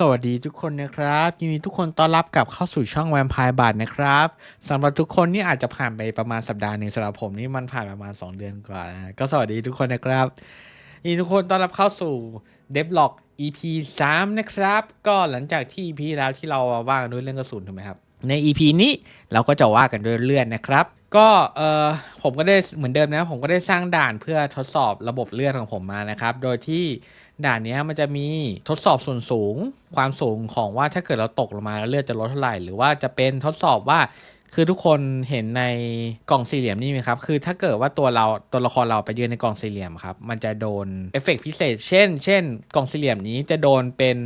สวัสดีทุกคนนะครับยินดีทุกคนต้อนรับกลับเข้าสู่ช่องแวมไพร์บัตนะครับสำหรับทุกคนนี่อาจจะผ่านไปประมาณสัปดาห์หนึ่งสำหรับผมนี่มันผ่านประมาณ 2 เดือนกว่านะก็สวัสดีทุกคนนะครับยินดีทุกคนต้อนรับเข้าสู่ Devlog EP 3 นะครับ ก็หลังจากที่ EP แล้วที่เราว่ากันด้วยเรื่องกระสุนถูกไหมครับใน EP นี้เราก็จะว่ากันด้วยเลื่อนนะครับ ก็เออผมก็ได้เหมือนเดิมนะผมก็ได้สร้างด่านเพื่อทดสอบระบบเลือดของผมมานะครับ โดยที่ด่านนี้มันจะมีทดสอบส่วนสูง ความสูงของว่าถ้าเกิดเราตกลงมาแล้วเลือดจะลดเท่าไหร่ หรือว่าจะเป็นทดสอบว่าคือทุกคนเห็นในกล่องสี่เหลี่ยมนี่ไหมครับ คือถ้าเกิดว่าตัวเราตัวละครเราไปยืนในกล่องสี่เหลี่ยมครับ มันจะโดนเอฟเฟกต์พิเศษ เช่น เช่น กล่องสี่เหลี่ยมนี้จะโดนเป็น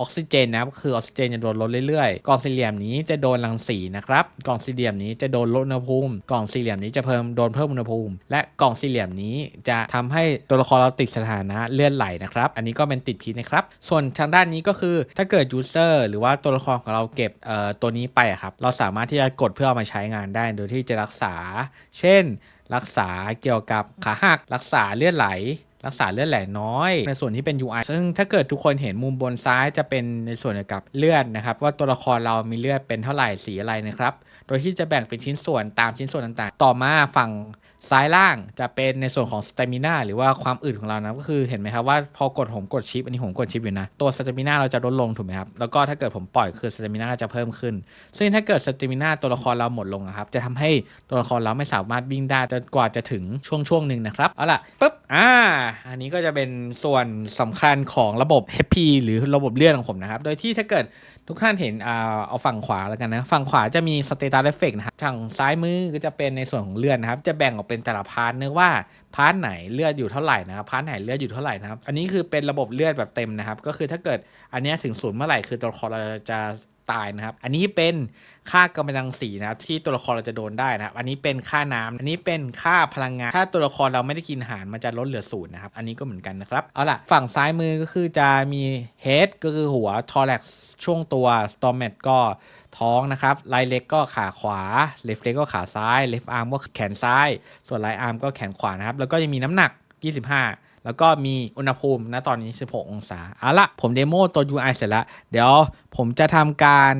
ออกซิเจนนะครับคือออกซิเจนจะโดนลดเรื่อยๆกล่องสี่เหลี่ยมนี้จะโดนรังสีนะครับกล่องสี่เหลี่ยมนี้จะโดนลดอุณหภูมิกล่องสี่เหลี่ยมนี้จะเพิ่มโดนเพิ่มอุณหภูมิ และกล่องสี่เหลี่ยมนี้จะทำให้ตัวละครเราติดสถานะเลื่อนไหลนะครับ อันนี้ก็เป็นติดพิษนะครับ ส่วนทางด้านนี้ก็คือถ้าเกิดยูเซอร์หรือว่าตัวละครของเราเก็บเอ่อตัวนี้ไปครับเราสามารถที่จะกดเพื่อเอามาใช้งานได้โดยที่จะรักษา เช่น รักษาเกี่ยวกับขาหักรักษาเลือดไหล รักษาเลือดไหลน้อย ในส่วนที่เป็น UI ซึ่งถ้าเกิดทุกคนเห็นมุมบนซ้ายจะเป็นในส่วนเกี่ยวกับเลือดนะครับว่าตัวละครเรามีเลือดเป็นเท่าไหร่สีอะไรนะครับ โดยที่จะแบ่งเป็นชิ้นส่วนตามชิ้นส่วนต่างๆ ต่อมาฝั่ง ซ้ายล่างจะเป็นในส่วนของสเตมินาหรือว่าความอึดของเรานะก็คือเห็นไหมครับว่าพอกดผมกดชิปอันนี้ผมกดชิปอยู่นะตัวสเตมินาเราจะลดลงถูกไหมครับแล้วก็ถ้าเกิดผมปล่อยคือสเตมินาจะเพิ่มขึ้น ซึ่งถ้าเกิดสเตมินาตัวละครเราหมดลงครับจะทำให้ตัวละครเราไม่สามารถวิ่งได้จนกว่าจะถึงช่วงช่วงหนึ่งนะครับเอาล่ะปุ๊บอ่าอันนี้ก็จะเป็นส่วนสำคัญของระบบ HP หรือระบบเลือดของผมนะครับโดยที่ถ้าเกิดทุกท่านเห็นอ่าเอาฝั่งขวาแล้วกันนะฝั่งขวาจะมีสเตตัสเอฟเฟกต์นะครับทางซ้ายมือก็จะเป็นในส่วนของเลือดนะครับจะแบ่งออกเป็นแต่ละพาร์ทเนื่องว่าพาร์ทไหนเลือดอยู่เท่าไหร่นะครับพาร์ทไหนเลือดอยู่เท่าไหร่นะครับ อันนี้คือเป็นระบบเลือดแบบเต็มนะครับ ก็คือถ้าเกิดอันนี้ถึงศูนย์เมื่อไหร่คือตัวละครเราจะตายนะครับ อันนี้เป็นค่ากำลังสีนะครับที่ตัวละครเราจะโดนได้นะครับ อันนี้เป็นค่าน้ำอันนี้เป็นค่าพลังงาน ถ้าตัวละครเราไม่ได้กินอาหารมันจะลดเหลือศูนย์นะครับ อันนี้ก็เหมือนกันนะครับ เอาล่ะ ฝั่งซ้ายมือก็คือจะมี head ก็คือหัว thorax ช่วงตัว stomach ก็ ท้องนะครับไลเล็กก็ขาขวา left leg ก็ขาซ้าย left arm ก็แขนซ้าย ส่วน right arm ก็แขนขวานะครับ แล้วก็ยังมีน้ำหนัก 25 แล้วก็มีอุณหภูมิณตอนนี้ 16 องศาเอาละผมเดโมตัว UI เสร็จแล้ว เดี๋ยวผมจะทำการ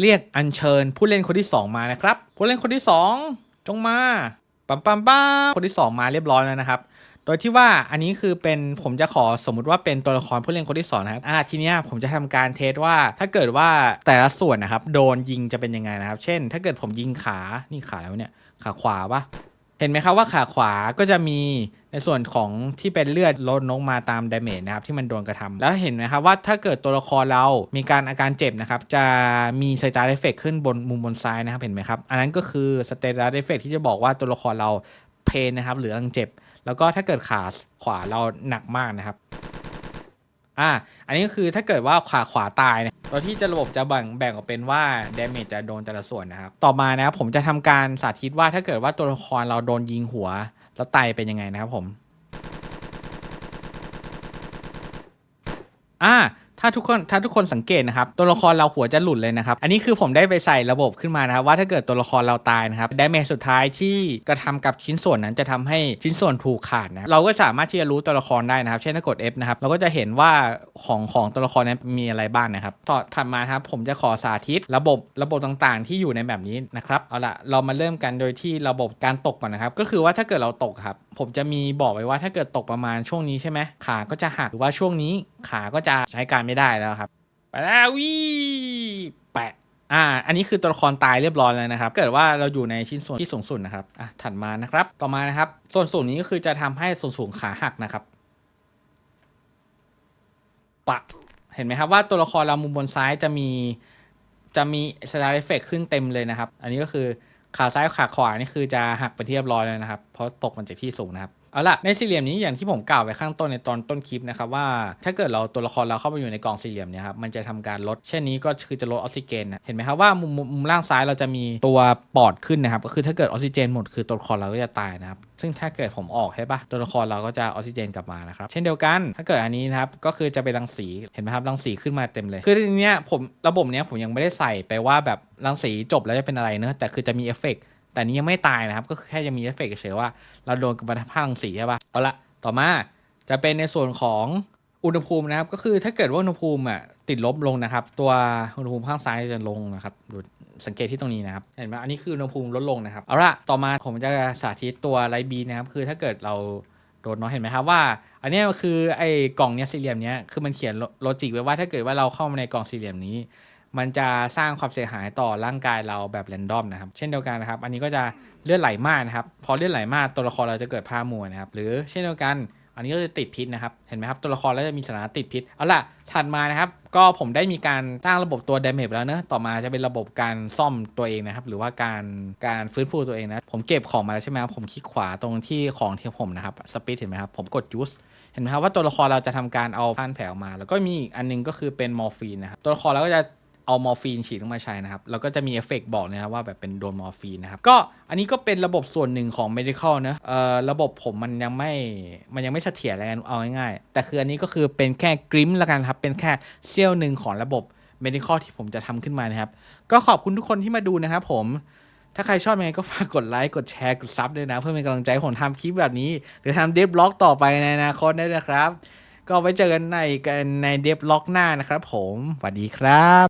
เรียกอัญเชิญผู้เล่นคนที่ 2 มานะครับ ผู้เล่นคนที่ 2 จงมาปั๊มปั๊มปั๊มคนที่ 2 มาเรียบร้อยแล้วนะครับ โดยที่ว่าอันนี้คือเป็นผมจะขอสมมุติว่าเป็นตัวละครผู้เล่นคนที่สองนะครับอ่าทีเนี้ยผมจะทำการเทสว่าถ้าเกิดว่าแต่ละส่วนนะครับโดนยิงจะเป็นยังไงนะครับ เช่น ถ้าเกิดผมยิงขานี่ขาแล้วะเนี่ยขาขวาปะเห็นไหมครับว่าขาขวาก็จะมีในส่วนของที่เป็นเลือดลดลงมาตามดาเมจนะครับที่มันโดนกระทำแล้วเห็นไหมครับว่าถ้าเกิดตัวละครเรามีการอาการเจ็บนะครับ จะมีสตาร์เอฟเฟกขึ้นบนมุมบนซ้ายนะครับเห็นไหมครับ อันนั้นก็คือสเตตัสเอฟเฟกที่จะบอกว่าตัวละครเราเพนนะครับหรืออังเจ็บ แล้วก็ถ้าเกิดขาขวาเราหนักมากนะครับอ่าอันนี้ก็คือถ้าเกิดว่าขาขวาตายเนี่ยเราที่จะระบบจะแบ่งแบ่งออกเป็นว่าเดเมจจะโดนแต่ละส่วนนะครับ ต่อมานะครับผมจะทำการสาธิตว่าถ้าเกิดว่าตัวละครเราโดนยิงหัว แล้วตายเป็นยังไงนะครับผมอ่า ถ้าทุกคนถ้าทุกคนสังเกตนะครับตัวละครเราหัวจะหลุดเลยนะครับอันนี้คือผมได้ไปใส่ระบบขึ้นมานะครับว่าถ้าเกิดตัวละครเราตายนะครับดาเมจสุดท้ายที่กระทำกับชิ้นส่วนนั้นจะทำให้ชิ้นส่วนถูกขาดนะเราก็สามารถที่จะรู้ตัวละครได้นะครับ เช่นถ้ากด F นะครับเราก็จะเห็นว่าของของตัวละครนั้นมีอะไรบ้างนะครับต่อถัดมาครับผมจะขอสาธิตระบบระบบต่างๆ ที่อยู่ในแบบนี้นะครับเอาละเรามาเริ่มกันโดยที่ระบบการตกก่อนนะครับก็คือว่าถ้าเกิดเราตกครับผมจะมีบอกไว้ว่าถ้าเกิดตกประมาณช่วงนี้ใช่ไหมขาก็จะหักหรือว่าช่วงนี้ ขาก็จะใช้การไม่ได้แล้วครับ ไปแล้ววิแปะอ่า อันนี้คือตัวละครตายเรียบร้อยแล้วนะครับ เกิดว่าเราอยู่ในชิ้นส่วนที่สูงสุดนะครับ อะ ถัดมานะครับ ต่อมานะครับ ส่วนสูงนี้ก็คือจะทำให้ส่วนสูงขาหักนะครับ ปะ เห็นไหมครับว่าตัวละครเรามุมบนซ้ายจะมี จะมีสไลด์เอฟเฟกขึ้นเต็มเลยนะครับ อันนี้ก็คือขาซ้ายขาขวานี่คือจะหักไปเรียบร้อยแล้วนะครับ เพราะตกมันจากที่สูงนะครับ เอาล่ะในสี่เหลี่ยมนี้อย่างที่ผมกล่าวไว้ข้างต้นในตอนต้นคลิปนะครับว่า ถ้าเกิดเราตัวละครเราเข้าไปอยู่ในกล่องสี่เหลี่ยมเนี่ยครับมันจะทำการลดเช่นนี้ก็คือจะลดออกซิเจนนะเห็นไหมครับว่ามุมมุมมุมล่างซ้ายเราจะมีตัวปอดขึ้นนะครับก็คือถ้าเกิดออกซิเจนหมดคือตัวละครเราก็จะตายนะครับซึ่งถ้าเกิดผมออกใช่ปะตัวละครเราก็จะออกซิเจนกลับมานะครับเช่นเดียวกันถ้าเกิดอันนี้นะครับก็คือจะเป็นรังสีเห็นไหมครับรังสีขึ้นมาเต็มเลย คือทีเนี้ยผมระบบเนี้ยผมยังไม่ได้ใส่ไปว่าแบบรังสีจบแล้วจะเป็นอะไรเนอะแต่คือจะมีเอฟเฟกต์ แต่นี้ยังไม่ตายนะครับ ก็แค่จะมีเอฟเฟกต์เฉยว่าเราโดนกับประภาครังสีใช่ปะเอาละต่อมาจะเป็นในส่วนของอุณหภูมินะครับ ก็คือถ้าเกิดว่าอุณหภูมิอะติดลบลงนะครับ ตัวอุณหภูมิข้างซ้ายจะลงนะครับดูสังเกตที่ตรงนี้นะครับ เห็นไหมอันนี้คืออุณหภูมิลดลงนะครับ เอาละต่อมาผมจะสาธิตตัวไลบีนะครับ คือถ้าเกิดเราโดนเนาะเห็นไหมครับว่า อันนี้คือไอ้กล่องเนี้ยสี่เหลี่ยมเนี้ยคือมันเขียนโลจิกไว้ว่าถ้าเกิดว่าเราเข้ามาในกล่องสี่เหลี่ยมนี้ มันจะสร้างความเสียหายต่อร่างกายเราแบบแรนดอมนะครับ เช่นเดียวกันนะครับ อันนี้ก็จะเลือดไหลมากนะครับ พอเลือดไหลมากตัวละครเราจะเกิดผ้ามัวนะครับ หรือเช่นเดียวกันอันนี้ก็จะติดพิษนะครับ เห็นไหมครับ ตัวละครแล้วจะมีสถานะติดพิษ เอาล่ะ ถัดมานะครับ ก็ผมได้มีการตั้งระบบตัว damage แล้วเนอะต่อมาจะเป็นระบบการซ่อมตัวเองนะครับ หรือว่าการการฟื้นฟูตัวเองนะ ผมเก็บของมาแล้วใช่ไหมครับ ผมคลิกขวาตรงที่ของที่ผมนะครับ สปีดเห็นไหมครับ ผมกด use เห็นไหมครับว่าตัวละครเราจะทำการเอาผ่านแผลออกมา แล้วก็มีอีกอันนึงก็คือเป็นมอร์ฟีนนะครับ ตัวละครเราก็จะ เอามอร์ฟีนฉีดลงมาใช้นะครับ แล้วก็จะมีเอฟเฟกต์บอกนะครับว่าแบบเป็นโดนมอร์ฟีนนะครับ ก็อันนี้ก็เป็นระบบส่วนหนึ่งของ medical นะเอ่อระบบผมมันยังไม่มันยังไม่เสถียรอะไรกันเอาง่ายๆ แต่คืออันนี้ก็คือเป็นแค่กริมละกันครับ เป็นแค่เสี้ยวหนึ่งของระบบ medical ที่ผมจะทำขึ้นมานะครับ ก็ขอบคุณทุกคนที่มาดูนะครับผมถ้าใครชอบยังไงก็ฝากกดไลค์ กดแชร์ กดซับด้วยนะ เพื่อเป็นกำลังใจผมทำคลิปแบบนี้ หรือทำเดฟบล็อกต่อไปในอนาคตได้นะครับ ก็ไว้เจอกันในกันในเดฟบล็อกหน้านะครับผมสวัสดีครับ